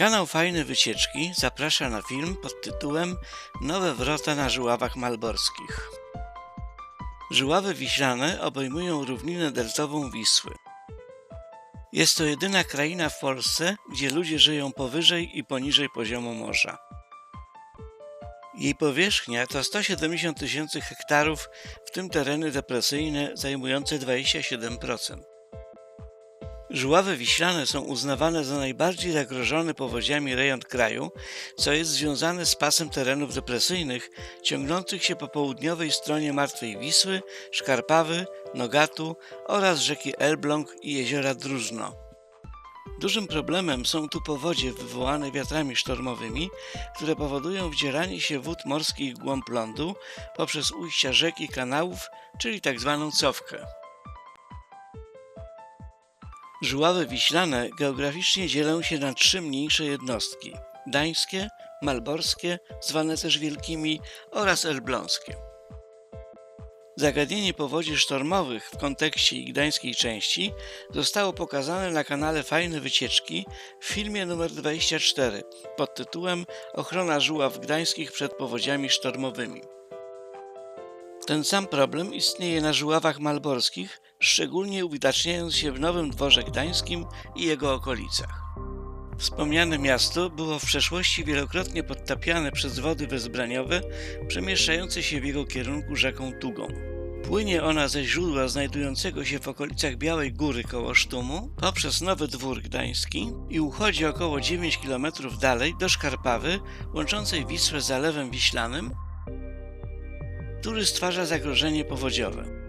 Kanał Fajne Wycieczki zaprasza na film pod tytułem Nowe wrota na Żuławach Malborskich. Żuławy wiślane obejmują równinę deltową Wisły. Jest to jedyna kraina w Polsce, gdzie ludzie żyją powyżej i poniżej poziomu morza. Jej powierzchnia to 170 tysięcy hektarów, w tym tereny depresyjne zajmujące 27%. Żuławy wiślane są uznawane za najbardziej zagrożony powodziami rejon kraju, co jest związane z pasem terenów depresyjnych ciągnących się po południowej stronie Martwej Wisły, Szkarpawy, Nogatu oraz rzeki Elbląg i jeziora Drużno. Dużym problemem są tu powodzie wywołane wiatrami sztormowymi, które powodują wdzieranie się wód morskich głąb lądu poprzez ujścia rzek i kanałów, czyli tzw. cofkę. Żuławy wiślane geograficznie dzielą się na trzy mniejsze jednostki: gdańskie, malborskie, zwane też wielkimi, oraz elbląskie. Zagadnienie powodzi sztormowych w kontekście ich gdańskiej części zostało pokazane na kanale Fajne Wycieczki w filmie numer 24 pod tytułem Ochrona żuław gdańskich przed powodziami sztormowymi. Ten sam problem istnieje na żuławach malborskich, szczególnie uwidaczniając się w Nowym Dworze Gdańskim i jego okolicach. Wspomniane miasto było w przeszłości wielokrotnie podtapiane przez wody wezbraniowe przemieszczające się w jego kierunku rzeką Tugą. Płynie ona ze źródła znajdującego się w okolicach Białej Góry koło Sztumu poprzez Nowy Dwór Gdański i uchodzi około 9 km dalej do Szkarpawy łączącej Wisłę z Zalewem Wiślanym, który stwarza zagrożenie powodziowe.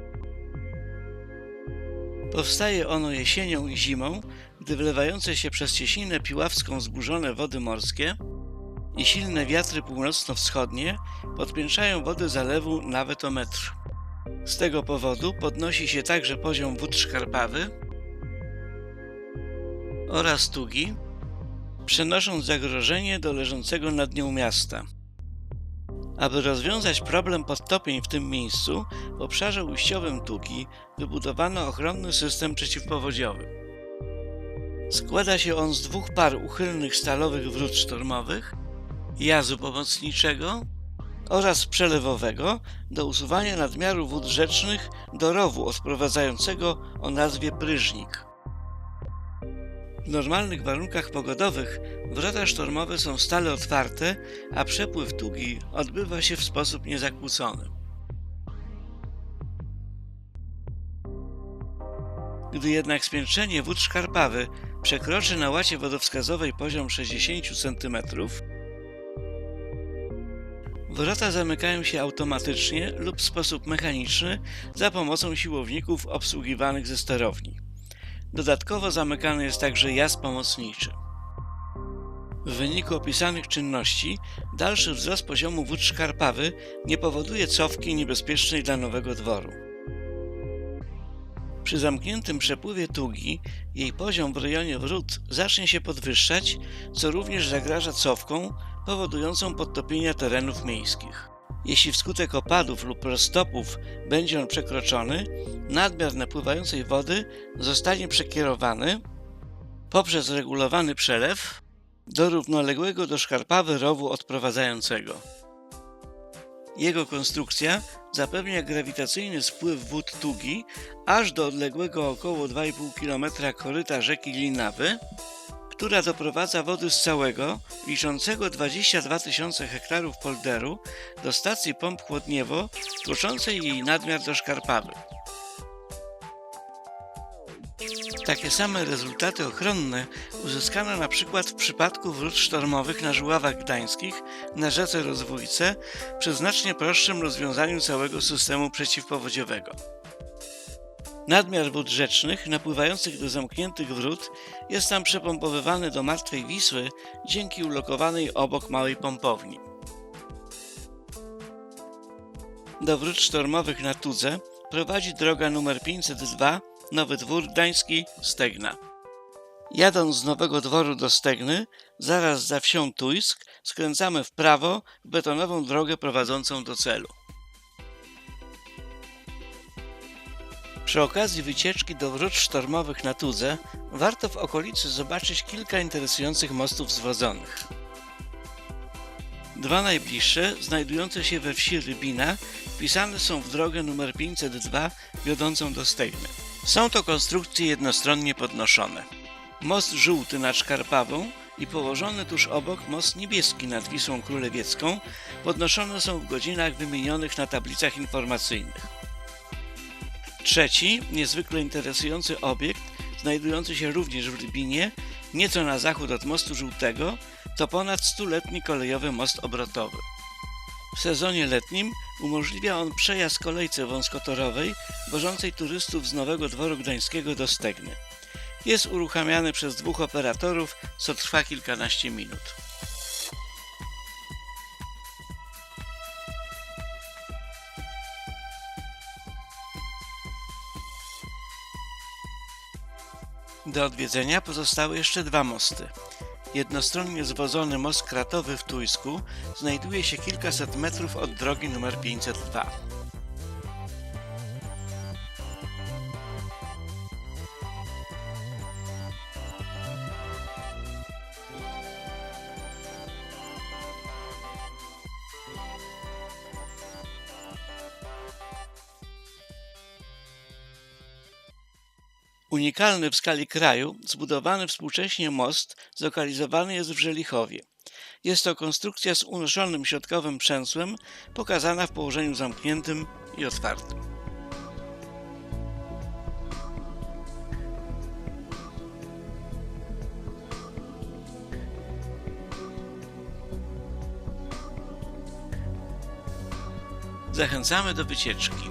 Powstaje ono jesienią i zimą, gdy wlewające się przez cieśninę piławską zburzone wody morskie i silne wiatry północno-wschodnie podpiętrzają wody zalewu nawet o metr. Z tego powodu podnosi się także poziom wód Szkarpawy oraz Tugi, przenosząc zagrożenie do leżącego nad nią miasta. Aby rozwiązać problem podtopień w tym miejscu, w obszarze ujściowym Tugi wybudowano ochronny system przeciwpowodziowy. Składa się on z dwóch par uchylnych stalowych wrót sztormowych, jazu pomocniczego oraz przelewowego do usuwania nadmiaru wód rzecznych do rowu odprowadzającego o nazwie pryżnik. W normalnych warunkach pogodowych wrota sztormowe są stale otwarte, a przepływ Tugi odbywa się w sposób niezakłócony. Gdy jednak spiętrzenie wód Szkarpawy przekroczy na łacie wodowskazowej poziom 60 cm, wrota zamykają się automatycznie lub w sposób mechaniczny za pomocą siłowników obsługiwanych ze sterowni. Dodatkowo zamykany jest także jaz pomocniczy. W wyniku opisanych czynności dalszy wzrost poziomu wód Szkarpawy nie powoduje cofki niebezpiecznej dla nowego dworu. Przy zamkniętym przepływie Tugi jej poziom w rejonie wrót zacznie się podwyższać, co również zagraża cofką powodującą podtopienia terenów miejskich. Jeśli wskutek opadów lub roztopów będzie on przekroczony, nadmiar napływającej wody zostanie przekierowany poprzez regulowany przelew do równoległego do szkarpawy rowu odprowadzającego. Jego konstrukcja zapewnia grawitacyjny spływ wód Tugi aż do odległego około 2,5 km koryta rzeki Linawy, która doprowadza wody z całego, liczącego 22 tysiące hektarów polderu, do stacji pomp Chłodniewo, tłoczącej jej nadmiar do Szkarpawy. Takie same rezultaty ochronne uzyskano na przykład w przypadku wrót sztormowych na Żuławach Gdańskich na rzece Rozwójce przy znacznie prostszym rozwiązaniu całego systemu przeciwpowodziowego. Nadmiar wód rzecznych napływających do zamkniętych wrót jest tam przepompowywany do Martwej Wisły dzięki ulokowanej obok małej pompowni. Do wrót sztormowych na Tudze prowadzi droga nr 502 Nowy Dwór Gdański Stegna. Jadąc z Nowego Dworu do Stegny, zaraz za wsią Tujsk, skręcamy w prawo w betonową drogę prowadzącą do celu. Przy okazji wycieczki do wrót sztormowych na Tudze warto w okolicy zobaczyć kilka interesujących mostów zwodzonych. Dwa najbliższe, znajdujące się we wsi Rybina, wpisane są w drogę nr 502 wiodącą do Stejny. Są to konstrukcje jednostronnie podnoszone. Most żółty nad Szkarpawą i położony tuż obok most niebieski nad Wisłą Królewiecką podnoszone są w godzinach wymienionych na tablicach informacyjnych. Trzeci, niezwykle interesujący obiekt, znajdujący się również w Rybinie, nieco na zachód od mostu żółtego, to ponad stuletni kolejowy most obrotowy. W sezonie letnim umożliwia on przejazd kolejce wąskotorowej wożącej turystów z Nowego Dworu Gdańskiego do Stegny. Jest uruchamiany przez dwóch operatorów, co trwa kilkanaście minut. Do odwiedzenia pozostały jeszcze dwa mosty. Jednostronnie zwodzony most kratowy w Tujsku znajduje się kilkaset metrów od drogi nr 502. Unikalny w skali kraju, zbudowany współcześnie most zlokalizowany jest w Żelichowie. Jest to konstrukcja z unoszonym środkowym przęsłem, pokazana w położeniu zamkniętym i otwartym. Zachęcamy do wycieczki.